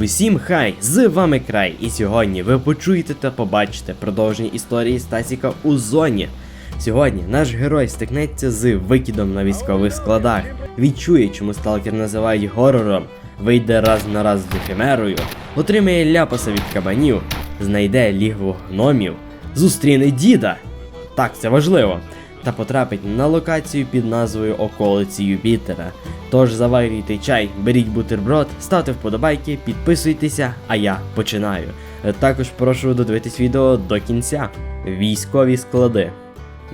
Всім хай! З вами край, і сьогодні ви почуєте та побачите продовження історії Стасіка у зоні. Сьогодні наш герой стикнеться з викидом на військових складах, відчує, чому сталкер називають горором, вийде раз на раз з ефемерою, отримає ляпаса від кабанів, знайде лігво гномів, зустріне діда. Так, це важливо. Та потрапить на локацію під назвою Околиці Юпітера. Тож заварюйте чай, беріть бутерброд, ставте вподобайки, підписуйтеся, а я починаю. Також прошу додивитись відео до кінця. Військові склади.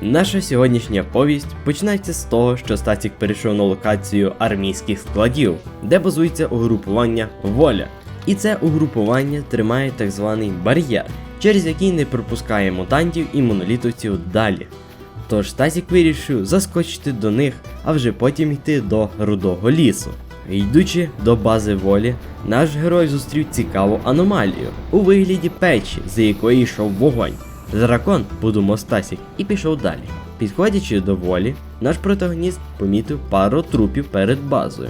Наша сьогоднішня повість починається з того, що Стасік перейшов на локацію армійських складів, де базується угрупування воля. І це угрупування тримає так званий бар'єр, через який не пропускає мутантів і монолітовців далі. Тож Стасік вирішив заскочити до них, а вже потім йти до рудого лісу. Йдучи до бази волі, наш герой зустрів цікаву аномалію у вигляді печі, за якої йшов вогонь. Дракон, подумав Стасік, і пішов далі. Підходячи до волі, наш протагоніст помітив пару трупів перед базою.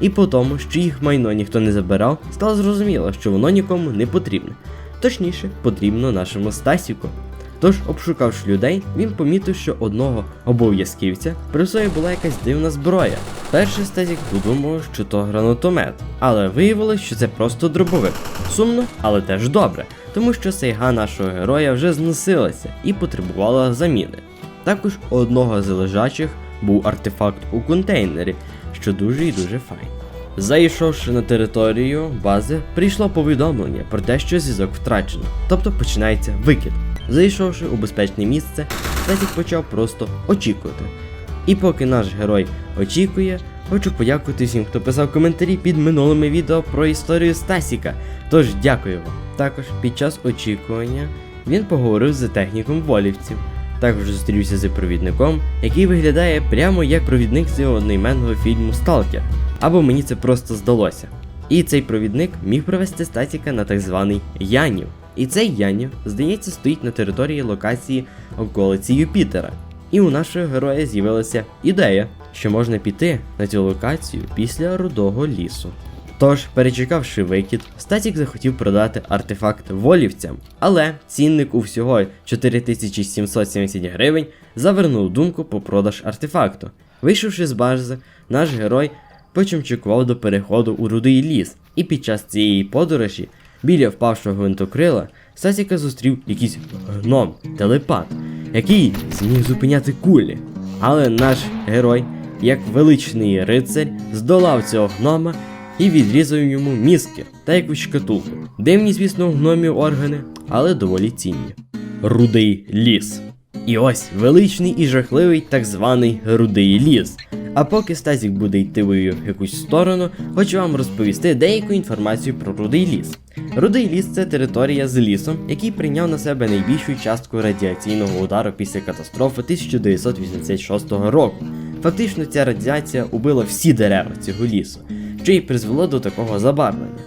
І по тому, що їх майно ніхто не забирав, стало зрозуміло, що воно нікому не потрібне. Точніше, потрібно нашому Стасіку. Тож, обшукавши людей, він помітив, що одного обов'язківця при собі була якась дивна зброя. Перший Стасік подумав, що то гранатомет, але виявилось, що це просто дробовик. Сумно, але теж добре, тому що сейга нашого героя вже зносилася і потребувала заміни. Також у одного з лежачих був артефакт у контейнері, що дуже і дуже файн. Зайшовши на територію бази, прийшло повідомлення про те, що зв'язок втрачено, тобто починається викид. Зайшовши у безпечне місце, Стасік почав просто очікувати. І поки наш герой очікує, хочу подякувати всім, хто писав коментарі під минулими відео про історію Стасіка. Тож дякую вам. Також під час очікування він поговорив з техніком волівців. Також зустрівся з провідником, який виглядає прямо як провідник з одноіменного фільму Сталкер. Або мені це просто здалося. І цей провідник міг привести Стасіка на так званий Янів. І цей Янів, здається, стоїть на території локації околиці Юпітера. І у нашого героя з'явилася ідея, що можна піти на цю локацію після рудого лісу. Тож, перечекавши викид, Статік захотів продати артефакт волівцям, але цінник у всього 4770 гривень завернув думку по продаж артефакту. Вийшовши з бази, наш герой почимчикував до переходу у рудий ліс, і під час цієї подорожі біля впавшого гвинтокрила Стасіка зустрів якийсь гном, телепат, який зміг зупиняти кулі. Але наш герой, як величний рицарь, здолав цього гнома і відрізав йому мізки та якусь шкатулку. Дивні, звісно, у гномів органи, але доволі цінні. Рудий ліс. І ось величний і жахливий так званий рудий ліс. А поки Стасік буде йти в якусь сторону, хочу вам розповісти деяку інформацію про рудий ліс. Рудий ліс це територія з лісом, який прийняв на себе найбільшу частку радіаційного удару після катастрофи 1986 року. Фактично, ця радіація убила всі дерева цього лісу, що й призвело до такого забарвлення.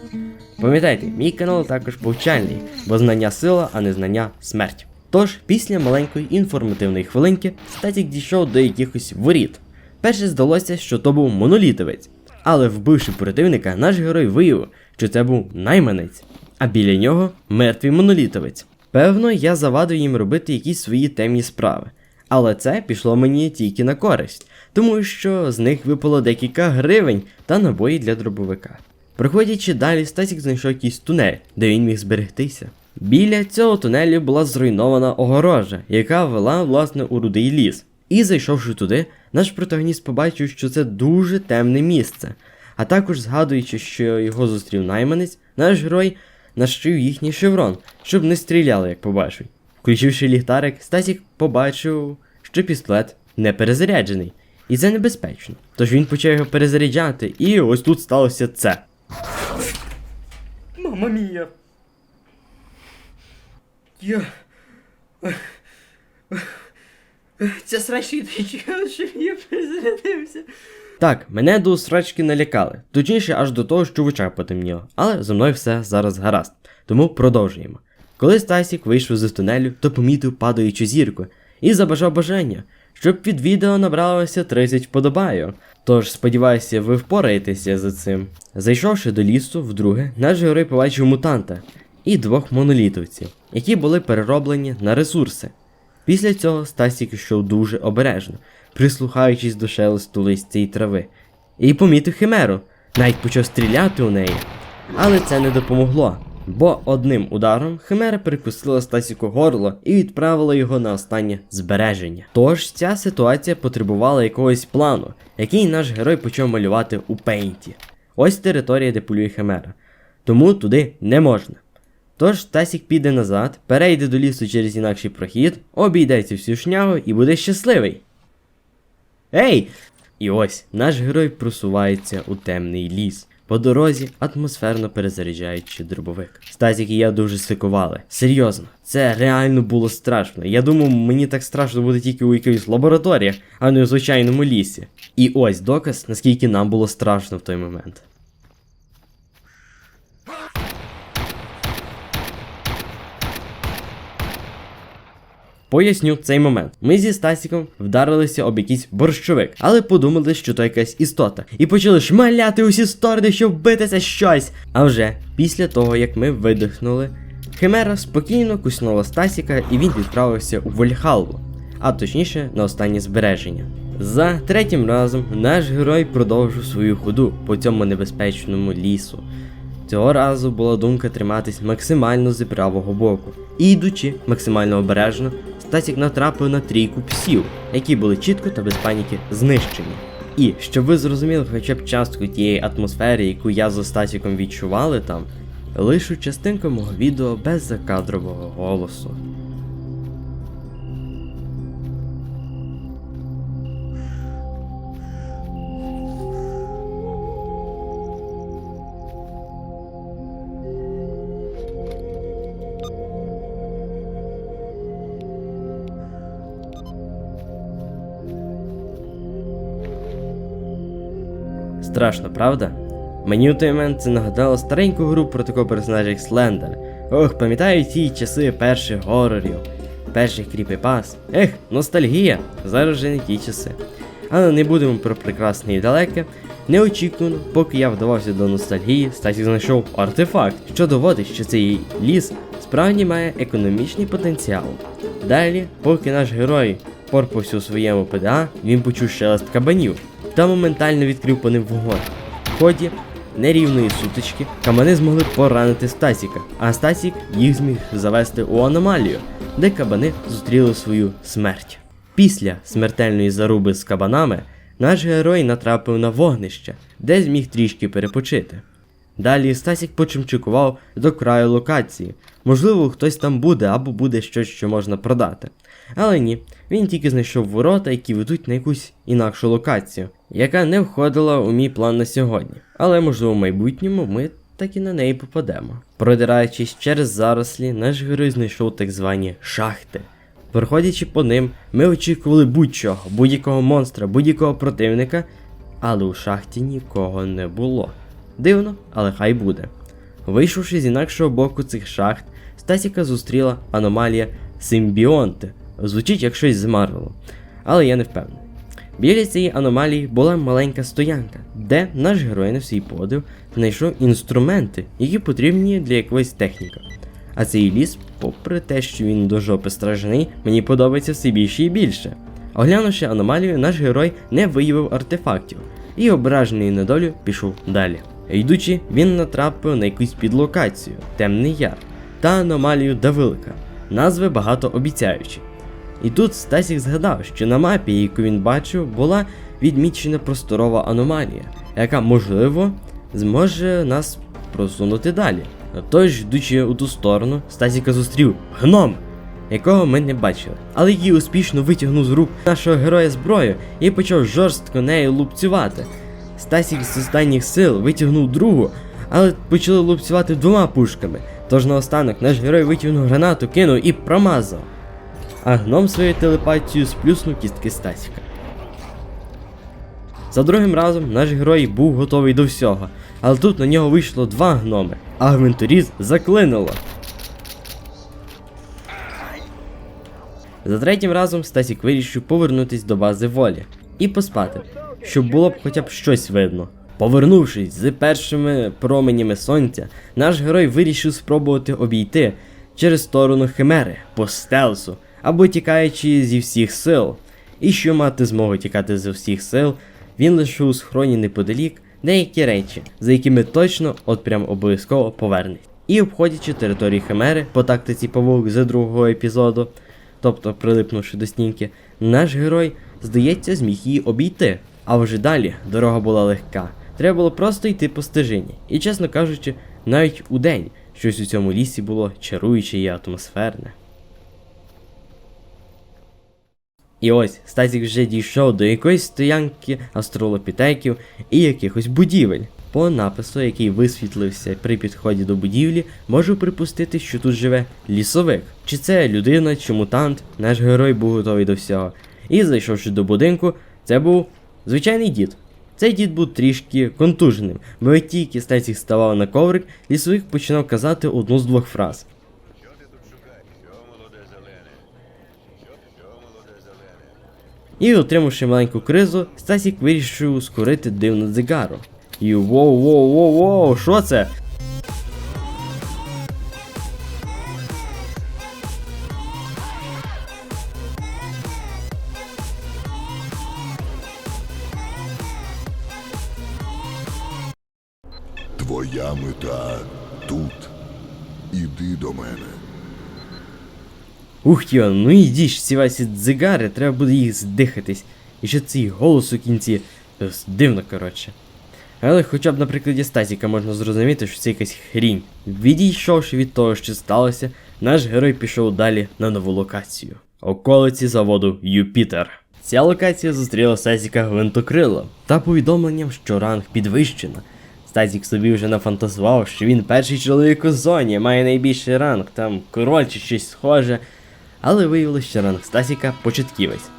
Пам'ятайте, мій канал також повчальний, бо знання сила, а не знання смерть. Тож, після маленької інформативної хвилинки, Статік дійшов до якихось воріт. Перше здалося, що то був монолітовець, але вбивши противника, наш герой виявив, що це був найманець, а біля нього мертвий монолітовець. Певно, я завадив їм робити якісь свої темні справи. Але це пішло мені тільки на користь, тому що з них випало декілька гривень та набої для дробовика. Проходячи далі, Стасік знайшов якийсь тунель, де він міг зберегтися. Біля цього тунелю була зруйнована огорожа, яка вела власне у рудий ліс. І зайшовши туди, наш протагоніст побачив, що це дуже темне місце. А також згадуючи, що його зустрів найманець, наш герой нашив їхній шеврон, щоб не стріляли, як побачив. Включивши ліхтарик, Стасік побачив, що пістолет не перезаряджений. І це небезпечно. Тож він почав його перезаряджати, і ось тут сталося це. Мама мія. Я. Срачка чекала, щоб я перезарядився. Так, мене до срачки налякали, точніше аж до того, що в очах потемніло, але зо мною все зараз гаразд. Тому продовжуємо. Коли Стасік вийшов з тунелю, то помітив падаючу зірку і забажав бажання, щоб під відео набралося 30 вподобайок. Тож сподіваюся, ви впораєтеся за цим. Зайшовши до лісу, вдруге, наш герой побачив мутанта і двох монолітовців, які були перероблені на ресурси. Після цього Стасік йшов дуже обережно, прислухаючись до шелесту листя і трави, і помітив химеру, навіть почав стріляти у неї. Але це не допомогло, бо одним ударом химера перекусила Стасіку горло і відправила його на останнє збереження. Тож ця ситуація потребувала якогось плану, який наш герой почав малювати у пейнті. Ось територія, де полює химера. Тому туди не можна. Тож Стасік піде назад, перейде до лісу через інакший прохід, обійде цю всю шнягу і буде щасливий. Ей! І ось наш герой просувається у темний ліс. По дорозі атмосферно перезаряджаючи дробовик. Стасік і я дуже сикували. Серйозно, це реально було страшно. Я думав, мені так страшно буде тільки у якихось лабораторіях, а не у звичайному лісі. І ось доказ, наскільки нам було страшно в той момент. Поясню цей момент. Ми зі Стасіком вдарилися об якийсь борщовик, але подумали, що то якась істота, і почали шмаляти усі сторони, щоб вбитися щось. А вже після того, як ми видихнули, Химера спокійно куснула Стасіка, і він відправився у Вольхалву, а точніше на останнє збереження. За третім разом наш герой продовжив свою ходу по цьому небезпечному лісу. Цього разу була думка триматись максимально з правого боку. І йдучи максимально обережно, Стасік натрапив на трійку псів, які були чітко та без паніки знищені. І щоб ви зрозуміли хоча б частку тієї атмосфери, яку я з Стасіком відчували там, лишу частинку мого відео без закадрового голосу. Страшно, правда? Мені у той момент це нагадало стареньку гру про такого персонажа як Слендер. Ох, пам'ятаю ті часи перших горорів, перших кріпіпас. Ех, ностальгія, зараз вже не ті часи. Але не будемо про прекрасне і далеке. Неочікувано, поки я вдавався до ностальгії, Стасік знайшов артефакт, що доводить, що цей ліс справді має економічний потенціал. Далі, поки наш герой порпався у своєму ПДА, він почув шелест кабанів та моментально відкрив по ним вогонь. В ході нерівної сутички кабани змогли поранити Стасіка, а Стасік їх зміг завести у аномалію, де кабани зустріли свою смерть. Після смертельної заруби з кабанами наш герой натрапив на вогнище, де зміг трішки перепочити. Далі Стасік почимчикував до краю локації. Можливо, хтось там буде або буде щось, що можна продати. Але ні, він тільки знайшов ворота, які ведуть на якусь інакшу локацію, яка не входила у мій план на сьогодні. Але можливо в майбутньому ми так і на неї попадемо. Продираючись через зарослі, наш герой знайшов так звані шахти. Проходячи по ним, ми очікували будь-чого, будь-якого монстра, будь-якого противника, але у шахті нікого не було. Дивно, але хай буде. Вийшовши з інакшого боку цих шахт, Стасіка зустріла аномалія симбіонти. Звучить як щось з Марвелу, але я не впевнений. Біля цієї аномалії була маленька стоянка, де наш герой на свій подив знайшов інструменти, які потрібні для якоїсь техніки. А цей ліс, попри те, що він до жопи стражений, мені подобається все більше і більше. Оглянувши аномалію, наш герой не виявив артефактів і, ображений на долю, пішов далі. Йдучи, він натрапив на якусь підлокацію Темний Яр та аномалію Давилка, назви багато обіцяючі. І тут Стасік згадав, що на мапі, яку він бачив, була відмічена просторова аномалія, яка, можливо, зможе нас просунути далі. Тож, йдучи у ту сторону, Стасіка зустрів гном, якого ми не бачили, але який успішно витягнув з рук нашого героя зброю і почав жорстко нею лупцювати. Стасік з останніх сил витягнув другу, але почали лупцювати двома пушками. Тож наостанок наш герой витягнув гранату, кинув і промазав. А гном своєю телепатією сплюснув кістки Стасіка. За другим разом наш герой був готовий до всього, але тут на нього вийшло два гноми, а гвинторіз заклинило. За третім разом Стасік вирішив повернутись до бази волі і поспати, щоб було б хоча б щось видно. Повернувшись з першими променями сонця, наш герой вирішив спробувати обійти через сторону Химери по стелсу або тікаючи зі всіх сил. І щоб мати змогу тікати зі всіх сил, він лишив у схроні неподалік деякі речі, за якими точно от прям обов'язково повернеться. І обходячи територію Химери по тактиці павук з другого епізоду, тобто прилипнувши до стінки, наш герой, здається, зміг її обійти. А вже далі дорога була легка. Треба було просто йти по стежині. І, чесно кажучи, навіть у день щось у цьому лісі було чаруюче і атмосферне. І ось Стасік вже дійшов до якоїсь стоянки астролопітеків і якихось будівель. По напису, який висвітлився при підході до будівлі, можу припустити, що тут живе лісовик. Чи це людина, чи мутант, наш герой був готовий до всього. І зайшовши до будинку, це був звичайний дід. Цей дід був трішки контуженим, бо як тільки Стасік ставав на коврик, лісовик починав казати одну з двох фраз. Що ти тут шукаєш? Що молоде зелене? Що, що молоде зелене? І, отримавши маленьку кризу, Стасік вирішив скорити дивну дзигару. І воу воу воу воу, що це? Ух йо, ну ідіть ж ці ваші дзигари, треба буде їх здихатись. І ще цей голос у кінці. Дивно, коротше. Але хоча б на прикладі Стасіка можна зрозуміти, що це якась хрінь. Відійшовши від того, що сталося, наш герой пішов далі на нову локацію. Околиці заводу Юпітер. Ця локація зустріла Стасіка гвинтокрилом та повідомленням, що ранг підвищено. Стасік собі вже нафантазував, що він перший чоловік у зоні, має найбільший ранг, там король чи щось схоже. Але виявилося, що ранг Стасіка початківець.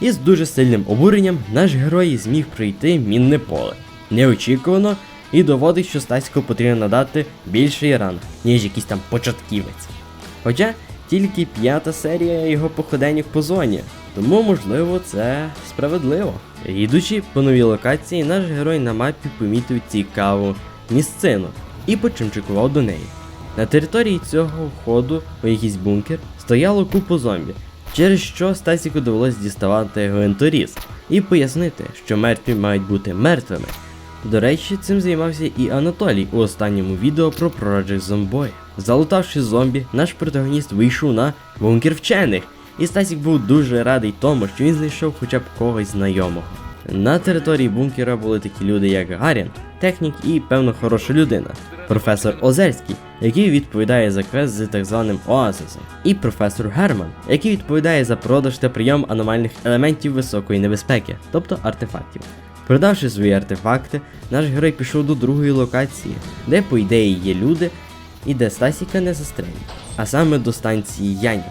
І з дуже сильним обуренням наш герой зміг пройти мінне поле. Неочікувано і доводить, що Стасіку потрібно надати більший ранг, ніж якийсь там початківець. Хоча тільки п'ята серія його походенів по зоні, тому можливо це справедливо. Йдучи по новій локації, наш герой на мапі помітив цікаву місцину і почимчикував до неї. На території цього входу у якийсь бункер стояло купу зомбі, через що Стасіку довелось діставати гвинторіз і пояснити, що мертві мають бути мертвими. До речі, цим займався і Анатолій у останньому відео про Project Zomboid. Залутавши зомбі, наш протагоніст вийшов на бункер вчених, і Стасік був дуже радий тому, що він знайшов хоча б когось знайомого. На території бункера були такі люди, як Гарін, технік і певно хороша людина, професор Озерський, який відповідає за квест з так званим Оазисом, і професор Герман, який відповідає за продаж та прийом аномальних елементів високої небезпеки, тобто артефактів. Продавши свої артефакти, наш герой пішов до другої локації, де, по ідеї, є люди, і де Стасіка не застрелять, а саме до станції Янів.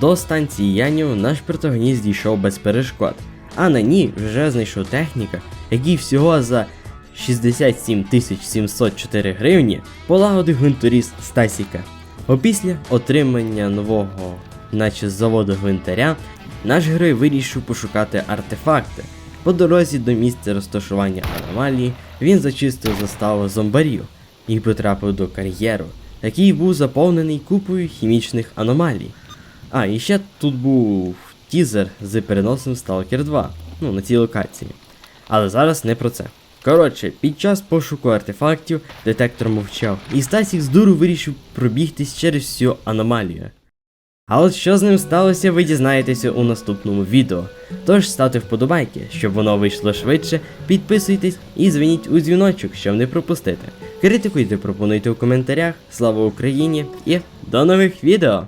До станції Янів наш протагоніст дійшов без перешкод, а на ній вже знайшов техніка, який всього за 67 704 гривні полагодив гвинторіз Стасіка. Опісля отримання нового, наче заводу гвинтаря, наш герой вирішив пошукати артефакти. По дорозі до місця розташування аномалії він зачистив заставу зомбарів і потрапив до кар'єру, який був заповнений купою хімічних аномалій. А, і ще тут був тізер з переносом Stalker 2, ну на цій локації. Але зараз не про це. Коротше, під час пошуку артефактів детектор мовчав, і Стасік з дуру вирішив пробігтись через всю аномалію. А от що з ним сталося, ви дізнаєтеся у наступному відео. Тож ставте вподобайки, щоб воно вийшло швидше, підписуйтесь і дзвоніть у дзвіночок, щоб не пропустити. Критикуйте, пропонуйте у коментарях. Слава Україні і до нових відео!